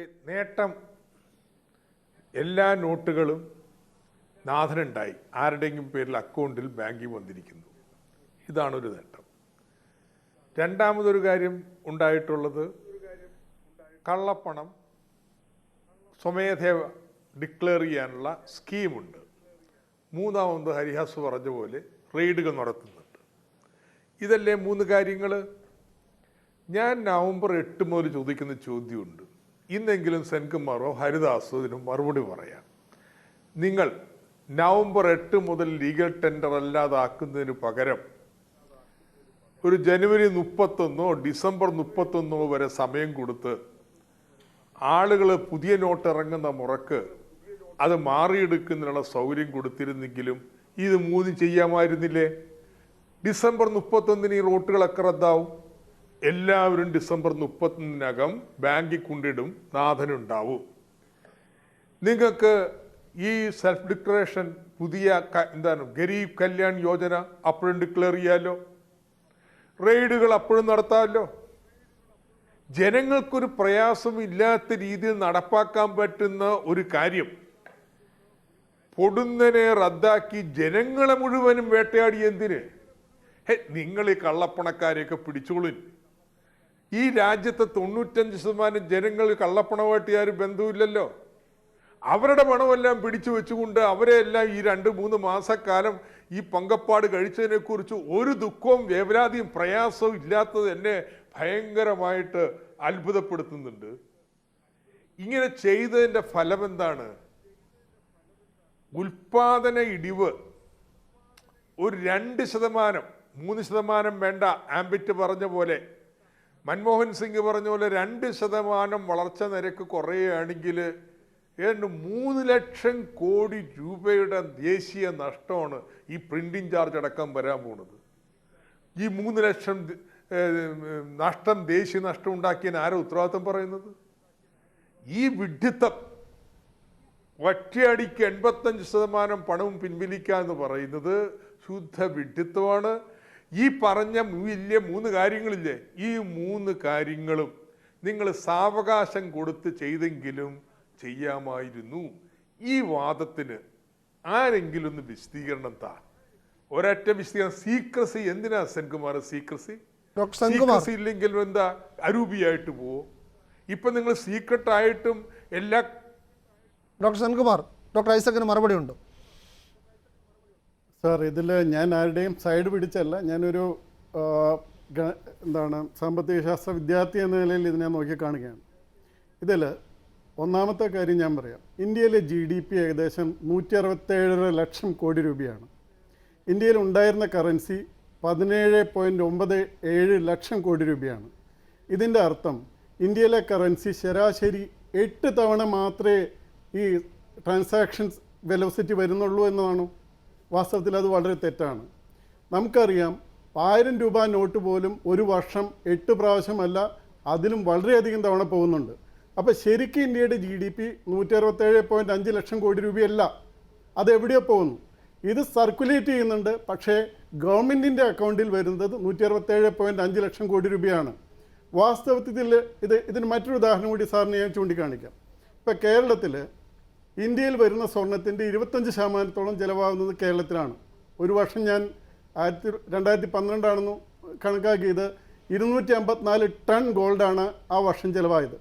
നേട്ടം. എല്ലാ നോട്ടുകളും നാഥനുണ്ടായി. ആരുടെയെങ്കിലും പേരിൽ അക്കൗണ്ടിൽ ബാങ്കിൽ വന്നിരിക്കുന്നു. ഇതാണ് ഒരു നേട്ടം. രണ്ടാമതൊരു കാര്യം ഉണ്ടായിട്ടുള്ളത് കള്ളപ്പണം സ്വമേധയ ഡിക്ലെയർ ചെയ്യാനുള്ള സ്കീമുണ്ട്. മൂന്നാമത് ഹരിഹാസ് പറഞ്ഞ പോലെ റെയ്ഡുകൾ നടത്തുന്നുണ്ട്. ഇതല്ലേ മൂന്ന് കാര്യങ്ങൾ ഞാൻ നവംബർ എട്ട് മുതൽ ചോദിക്കുന്ന ചോദ്യമുണ്ട്. ഇന്നെങ്കിലും സെൻകുമാറോ ഹരിദാസോ ഇതിന് മറുപടി പറയാം. നിങ്ങൾ നവംബർ എട്ട് മുതൽ ലീഗൽ ടെൻഡർ അല്ലാതാക്കുന്നതിന് പകരം ഒരു ജനുവരി മുപ്പത്തൊന്നോ ഡിസംബർ മുപ്പത്തൊന്നോ വരെ സമയം കൊടുത്ത് ആളുകൾ പുതിയ നോട്ട് ഇറങ്ങുന്ന മുറക്ക് അത് മാറിയെടുക്കുന്നതിനുള്ള സൗകര്യം കൊടുത്തിരുന്നെങ്കിലും ഇത് മൂന്ന് ചെയ്യാമായിരുന്നില്ലേ? ഡിസംബർ മുപ്പത്തൊന്നിന് ഈ റോട്ടുകളൊക്കെ റദ്ദാവും എല്ലാവരും ഡിസംബർ മുപ്പത്തൊന്നിനകം ബാങ്കിൽ കൊണ്ടിടും നാഥനുണ്ടാവും. നിങ്ങൾക്ക് ഈ സെൽഫ് ഡിക്ലറേഷൻ പുതിയ എന്താണ് ഗരീബ് കല്യാൺ യോജന അപ്പോഴും ഡിക്ലെയർ ചെയ്യാമല്ലോ റെയ്ഡുകൾ അപ്പോഴും നടത്താമല്ലോ ജനങ്ങൾക്കൊരു പ്രയാസം ഇല്ലാത്ത രീതിയിൽ നടപ്പാക്കാൻ പറ്റുന്ന ഒരു കാര്യം. പൊടുന്നനെ റദ്ദാക്കി ജനങ്ങളെ മുഴുവനും വേട്ടയാടി എന്തിന്? നിങ്ങൾ ഈ കള്ളപ്പണക്കാരെയൊക്കെ പിടിച്ചോളുൻ ഈ രാജ്യത്തെ തൊണ്ണൂറ്റഞ്ച് ശതമാനം ജനങ്ങൾ കള്ളപ്പണമായിട്ട് ആരും ബന്ധമില്ലല്ലോ അവരുടെ പണമെല്ലാം പിടിച്ചു വെച്ചുകൊണ്ട് അവരെല്ലാം ഈ രണ്ട് മൂന്ന് മാസക്കാലം ഈ പങ്കപ്പാട് കഴിച്ചതിനെ കുറിച്ച് ഒരു ദുഃഖവും വേവലാതിയും പ്രയാസവും ഇല്ലാത്തത് എന്നെ ഭയങ്കരമായിട്ട് അത്ഭുതപ്പെടുത്തുന്നുണ്ട്. ഇങ്ങനെ ചെയ്തതിന്റെ ഫലം എന്താണ് ഉൽപാദന ഇടിവ്. ഒരു രണ്ട് ശതമാനം മൂന്ന് ശതമാനം വേണ്ട ആംബിറ്റ് പറഞ്ഞ പോലെ മൻമോഹൻ സിംഗ് പറഞ്ഞ പോലെ രണ്ട് ശതമാനം വളർച്ച നിരക്ക് കുറയുകയാണെങ്കിൽ ഏതാണ്ട് മൂന്ന് ലക്ഷം കോടി രൂപയുടെ ദേശീയ നഷ്ടമാണ് ഈ പ്രിന്റിംഗ് ചാർജ് അടക്കം വരാൻ പോണത്. ഈ മൂന്ന് ലക്ഷം നഷ്ടം ദേശീയ നഷ്ടം ഉണ്ടാക്കിയതിന് ആരോ ഉത്തരവാദിത്വം പറയുന്നത്? ഈ വിഡ്ഢിത്തം ഒറ്റയടിക്ക് എൺപത്തഞ്ച് ശതമാനം പണവും പിൻവലിക്കുക എന്ന് പറയുന്നത് ശുദ്ധ വിഡ്ഢിത്തമാണ്. ഈ പറഞ്ഞ വലിയ മൂന്ന് കാര്യങ്ങളില്ലേ? ഈ മൂന്ന് കാര്യങ്ങളും നിങ്ങൾ സാവകാശം കൊടുത്ത് ചെയ്തെങ്കിലും ചെയ്യാമായിരുന്നു. ഈ വാദത്തിന് ആരെങ്കിലും ഒന്ന് വിശദീകരണം താ. ഒരൊറ്റ വിശദീകരണം. സീക്രസി എന്തിനാ സെൻകുമാർ സീക്രസി? സീക്രസി ഇല്ലെങ്കിൽ എന്താ? അരൂപിയായിട്ട് പോവോ? ഇപ്പൊ നിങ്ങൾ സീക്രട്ടായിട്ടും എല്ലാ ഡോക്ടർ സെൻകുമാർ ഡോക്ടർ ഐസക്കിന് മറുപടി ഉണ്ട്. സാർ ഇതിൽ ഞാൻ ആരുടെയും സൈഡ് പിടിച്ചല്ല. ഞാനൊരു എന്താണ് സാമ്പത്തിക ശാസ്ത്ര വിദ്യാർത്ഥി എന്ന നിലയിൽ ഇതിനെ നോക്കി കാണുകയാണ്. ഇതിൽ ഒന്നാമത്തെ കാര്യം ഞാൻ പറയാം. ഇന്ത്യയിലെ ജി ഡി പി ഏകദേശം നൂറ്റി അറുപത്തേഴര ലക്ഷം കോടി രൂപയാണ്. ഇന്ത്യയിൽ ഉണ്ടായിരുന്ന കറൻസി പതിനേഴ് പോയിന്റ് ഒമ്പത് ഏഴ് ലക്ഷം കോടി രൂപയാണ്. ഇതിന്റെ അർത്ഥം ഇന്ത്യയിലെ കറൻസി ശരാശരി എട്ട് തവണ മാത്രമേ ഈ ട്രാൻസാക്ഷൻസ് വെലോസിറ്റി വരുന്നുള്ളൂ എന്നതാണ്? വാസ്തവത്തിൽ അത് വളരെ തെറ്റാണ്. നമുക്കറിയാം ആയിരം രൂപ നോട്ട് പോലും ഒരു വർഷം എട്ട് പ്രാവശ്യമല്ല അതിലും വളരെയധികം തവണ പോകുന്നുണ്ട്. അപ്പോൾ ശരിക്കും ഇന്ത്യയുടെ ജി ഡി പി നൂറ്റി അറുപത്തേഴ് പോയിന്റ് അഞ്ച് ലക്ഷം കോടി രൂപയല്ല. അത് എവിടെയോ പോകുന്നു. ഇത് സർക്കുലേറ്റ് ചെയ്യുന്നുണ്ട് പക്ഷേ ഗവൺമെന്റിന്റെ അക്കൗണ്ടിൽ വരുന്നത് നൂറ്റി അറുപത്തേഴ് പോയിന്റ് അഞ്ച് ലക്ഷം കോടി രൂപയാണ്. വാസ്തവത്തിൽ ഇത് ഇതിന് മറ്റൊരു ഉദാഹരണം കൂടി സാറിന് ഞാൻ ചൂണ്ടിക്കാണിക്കാം. ഇപ്പോൾ കേരളത്തിൽ ഇന്ത്യയിൽ വരുന്ന സ്വർണത്തിന്റെ ഇരുപത്തഞ്ച് ശതമാനത്തോളം ചിലവാകുന്നത് കേരളത്തിലാണ്. ഒരു വർഷം ഞാൻ ആയിരത്തി രണ്ടായിരത്തി പന്ത്രണ്ടാണെന്ന് കണക്കാക്കിയത് ഇരുന്നൂറ്റി അമ്പത്തിനാല് ടൺ ഗോൾഡാണ് ആ വർഷം ചിലവായത്.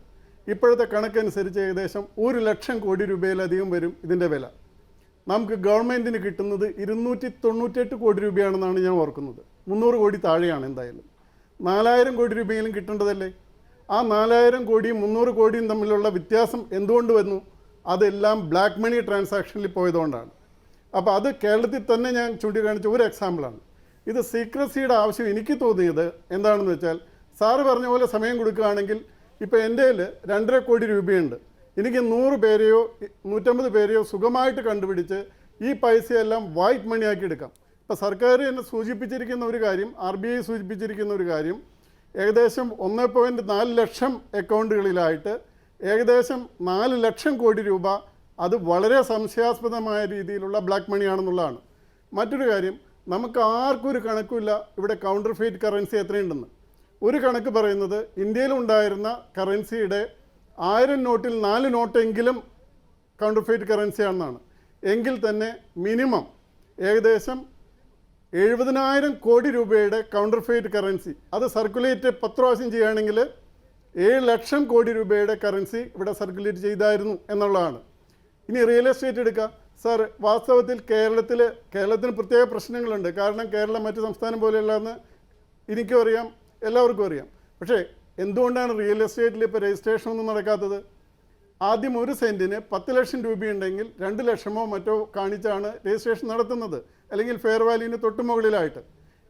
ഇപ്പോഴത്തെ കണക്കനുസരിച്ച് ഏകദേശം ഒരു ലക്ഷം കോടി രൂപയിലധികം വരും ഇതിന്റെ വില. നമുക്ക് ഗവൺമെന്റിന് കിട്ടുന്നത് ഇരുന്നൂറ്റി തൊണ്ണൂറ്റെട്ട് കോടി രൂപയാണെന്നാണ് ഞാൻ ഓർക്കുന്നത്. മുന്നൂറ് കോടി താഴെയാണ് എന്തായാലും. നാലായിരം കോടി രൂപയെങ്കിലും കിട്ടേണ്ടതല്ലേ? ആ നാലായിരം കോടിയും മുന്നൂറ് കോടിയും തമ്മിലുള്ള വ്യത്യാസം എന്തുകൊണ്ട് വന്നു? അതെല്ലാം ബ്ലാക്ക് മണി ട്രാൻസാക്ഷനിൽ പോയതുകൊണ്ടാണ്. അപ്പോൾ അത് കേരളത്തിൽ തന്നെ ഞാൻ ചൂണ്ടിക്കാണിച്ച ഒരു എക്സാമ്പിളാണ് ഇത് സീക്രസിയുടെ ആവശ്യം എനിക്ക് തോന്നിയത് എന്താണെന്ന് വെച്ചാൽ സാറ് പറഞ്ഞ പോലെ സമയം കൊടുക്കുകയാണെങ്കിൽ ഇപ്പോൾ എന്റെ രണ്ടര കോടി രൂപയുണ്ട്. എനിക്ക് നൂറ് പേരെയോ നൂറ്റമ്പത് പേരെയോ സുഖമായിട്ട് കണ്ടുപിടിച്ച് ഈ പൈസയെല്ലാം വൈറ്റ് മണിയാക്കി എടുക്കാം. ഇപ്പോൾ സർക്കാർ എന്നെ സൂചിപ്പിച്ചിരിക്കുന്ന ഒരു കാര്യം ആർ ബി ഐ സൂചിപ്പിച്ചിരിക്കുന്ന ഒരു കാര്യം ഏകദേശം ഒന്ന് പോയിന്റ് നാല് ലക്ഷം അക്കൗണ്ടുകളിലായിട്ട് ഏകദേശം നാല് ലക്ഷം കോടി രൂപ അത് വളരെ സംശയാസ്പദമായ രീതിയിലുള്ള ബ്ലാക്ക് മണി ആണെന്നുള്ളതാണ്. മറ്റൊരു കാര്യം നമുക്ക് ആർക്കും ഒരു കണക്കുമില്ല ഇവിടെ കൗണ്ടർ ഫെയ്റ്റ് കറൻസി എത്രയുണ്ടെന്ന്. ഒരു കണക്ക് പറയുന്നത് ഇന്ത്യയിലുണ്ടായിരുന്ന കറൻസിയുടെ ആയിരം നോട്ടിൽ നാല് നോട്ടെങ്കിലും കൗണ്ടർഫെയ്റ്റ് ഫീറ്റ് കറൻസിയാണെന്നാണ് എങ്കിൽ തന്നെ മിനിമം ഏകദേശം എഴുപതിനായിരം കോടി രൂപയുടെ കൗണ്ടർ ഫീറ്റ് കറൻസി അത് സർക്കുലേറ്റ് പത്ത് പ്രാവശ്യം ചെയ്യുകയാണെങ്കിൽ ഏഴ് ലക്ഷം കോടി രൂപയുടെ കറൻസി ഇവിടെ സർക്കുലേറ്റ് ചെയ്തായിരുന്നു എന്നുള്ളതാണ്. ഇനി റിയൽ എസ്റ്റേറ്റ് എടുക്കുക സാർ വാസ്തവത്തിൽ കേരളത്തിൽ കേരളത്തിന് പ്രത്യേക പ്രശ്നങ്ങളുണ്ട്. കാരണം കേരളം മറ്റ് സംസ്ഥാനം പോലെയല്ലെന്ന് എനിക്കും അറിയാം എല്ലാവർക്കും അറിയാം. പക്ഷേ എന്തുകൊണ്ടാണ് റിയൽ എസ്റ്റേറ്റിൽ ഇപ്പോൾ രജിസ്ട്രേഷൻ ഒന്നും നടക്കാത്തത്? ആദ്യം ഒരു സെന്റിന് പത്ത് ലക്ഷം രൂപയുണ്ടെങ്കിൽ രണ്ട് ലക്ഷമോ മറ്റോ കാണിച്ചാണ് രജിസ്ട്രേഷൻ നടത്തുന്നത്. അല്ലെങ്കിൽ ഫെയർ വാല്യൂവിന് തൊട്ട് മുകളിലായിട്ട്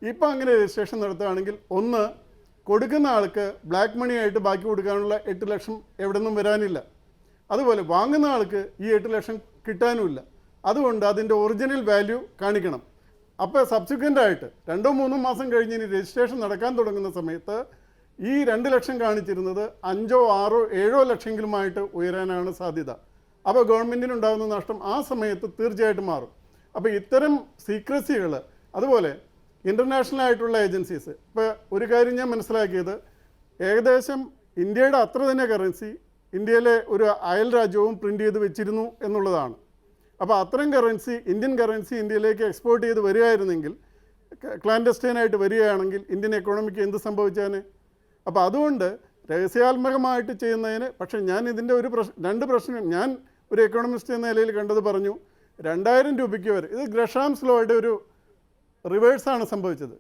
ഇപ്പം അങ്ങനെ രജിസ്ട്രേഷൻ നടത്തുകയാണെങ്കിൽ ഒന്ന് കൊടുക്കുന്ന ആൾക്ക് ബ്ലാക്ക് മണി ആയിട്ട് ബാക്കി കൊടുക്കാനുള്ള എട്ട് ലക്ഷം എവിടെ നിന്നും വരാനില്ല. അതുപോലെ വാങ്ങുന്ന ആൾക്ക് ഈ എട്ട് ലക്ഷം കിട്ടാനുമില്ല. അതുകൊണ്ട് അതിന്റെ ഒറിജിനൽ വാല്യൂ കാണിക്കണം. അപ്പോൾ സബ്സിക്വന്റ് ആയിട്ട് രണ്ടോ മൂന്നോ മാസം കഴിഞ്ഞ് ഇനി രജിസ്ട്രേഷൻ നടക്കാൻ തുടങ്ങുന്ന സമയത്ത് ഈ രണ്ട് ലക്ഷം കാണിച്ചിരുന്നത് അഞ്ചോ ആറോ ഏഴോ ലക്ഷമെങ്കിലുമായിട്ട് ഉയരാനാണ് സാധ്യത. അപ്പോൾ ഗവൺമെന്റിനുണ്ടാകുന്ന നഷ്ടം ആ സമയത്ത് തീർച്ചയായിട്ടും മാറും. അപ്പോൾ ഇത്തരം സീക്രസികൾ അതുപോലെ ഇന്റർനാഷണൽ ആയിട്ടുള്ള ഏജൻസീസ്. ഇപ്പോൾ ഒരു കാര്യം ഞാൻ മനസ്സിലാക്കിയത്. ഏകദേശം ഇന്ത്യയുടെ അത്ര തന്നെ കറൻസി ഇന്ത്യയിലെ ഒരു അയൽ രാജ്യവും പ്രിന്റ് ചെയ്ത് വെച്ചിരുന്നു എന്നുള്ളതാണ്. അപ്പോൾ അത്തരം കറൻസി ഇന്ത്യൻ കറൻസി ഇന്ത്യയിലേക്ക് എക്സ്പോർട്ട് ചെയ്ത് വരികയായിരുന്നെങ്കിൽ ക്ലാൻഡസ്റ്റൈനായിട്ട് വരികയാണെങ്കിൽ ഇന്ത്യൻ എക്കോണമിക്ക് എന്ത് സംഭവിച്ചാന്? അപ്പോൾ അതുകൊണ്ട് രഹസ്യാത്മകമായിട്ട് ചെയ്യുന്നതിന് പക്ഷേ ഞാൻ ഇതിന്റെ ഒരു പ്രശ്നം രണ്ട് പ്രശ്നം ഞാൻ ഒരു എക്കോണമിസ്റ്റ് എന്ന നിലയിൽ കണ്ടത് പറഞ്ഞു രണ്ടായിരം രൂപയ്ക്ക് വരെ ഇത് ഗ്രഷാംസ് ലോയുടെ ഒരു റിവേഴ്സാണ് സംഭവിച്ചത്.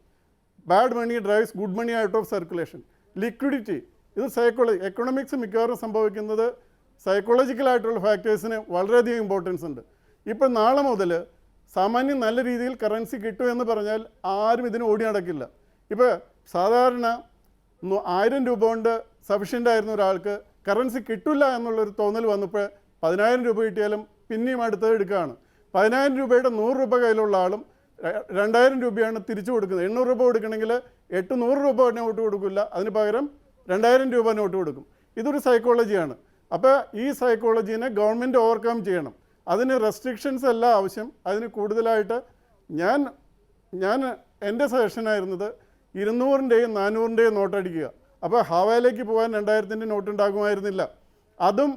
Bad money drives good money out of circulation. Liquidity. ഇത് സൈക്കോളജി എക്കണോമിക്സ് മിക്കവാറും സംഭവിക്കുന്നത് സൈക്കോളജിക്കലായിട്ടുള്ള ഫാക്ടേഴ്സിന് വളരെയധികം ഇമ്പോർട്ടൻസ് ഉണ്ട്. ഇപ്പം നാളെ മുതൽ സാമാന്യം നല്ല രീതിയിൽ കറൻസി കിട്ടുമെന്ന് പറഞ്ഞാൽ ആരും ഇതിന് ഓടി നടക്കില്ല. ഇപ്പോൾ സാധാരണ ആയിരം രൂപ കൊണ്ട് സഫിഷ്യന്റ് ആയിരുന്ന ഒരാൾക്ക് കറൻസി കിട്ടില്ല എന്നുള്ളൊരു തോന്നൽ വന്നപ്പോൾ പതിനായിരം രൂപ കിട്ടിയാലും പിന്നെയും അടുത്തത് എടുക്കുകയാണ് പതിനായിരം രൂപയുടെ നൂറ് രൂപ കയ്യിലുള്ള ആളും രണ്ടായിരം രൂപയാണ് തിരിച്ചു കൊടുക്കുന്നത്. എണ്ണൂറ് രൂപ കൊടുക്കണമെങ്കിൽ എട്ട് നൂറ് രൂപ നോട്ട് കൊടുക്കില്ല. അതിന് പകരം രണ്ടായിരം രൂപ നോട്ട് കൊടുക്കും. ഇതൊരു സൈക്കോളജിയാണ് അപ്പോൾ ഈ സൈക്കോളജീനെ ഗവൺമെന്റ് ഓവർകം ചെയ്യണം. അതിന് റെസ്ട്രിക്ഷൻസ് അല്ല ആവശ്യം. അതിന് കൂടുതലായിട്ട് ഞാൻ ഞാൻ എന്റെ സജഷനായിരുന്നത് ഇരുന്നൂറിന്റെയും നാനൂറിന്റെയും നോട്ട് അടിക്കുക. അപ്പോൾ ഹവായിലേക്ക് പോകാൻ രണ്ടായിരത്തിന്റെ നോട്ട് ഉണ്ടാകുമായിരുന്നില്ല. അതും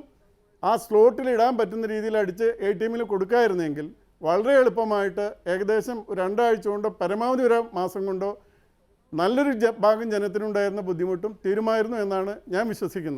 ആ സ്ലോട്ടിൽ ഇടാൻ പറ്റുന്ന രീതിയിൽ അടിച്ച് എ ടി എമ്മിൽ കൊടുക്കായിരുന്നെങ്കിൽ വളരെ എളുപ്പമായിട്ട് ഏകദേശം രണ്ടാഴ്ച കൊണ്ടോ പരമാവധി ഒരു മാസം കൊണ്ടോ നല്ലൊരു ഭാഗം ജനത്തിനുണ്ടായിരുന്ന ബുദ്ധിമുട്ടും തീരുമായിരുന്നു എന്നാണ് ഞാൻ വിശ്വസിക്കുന്നത്.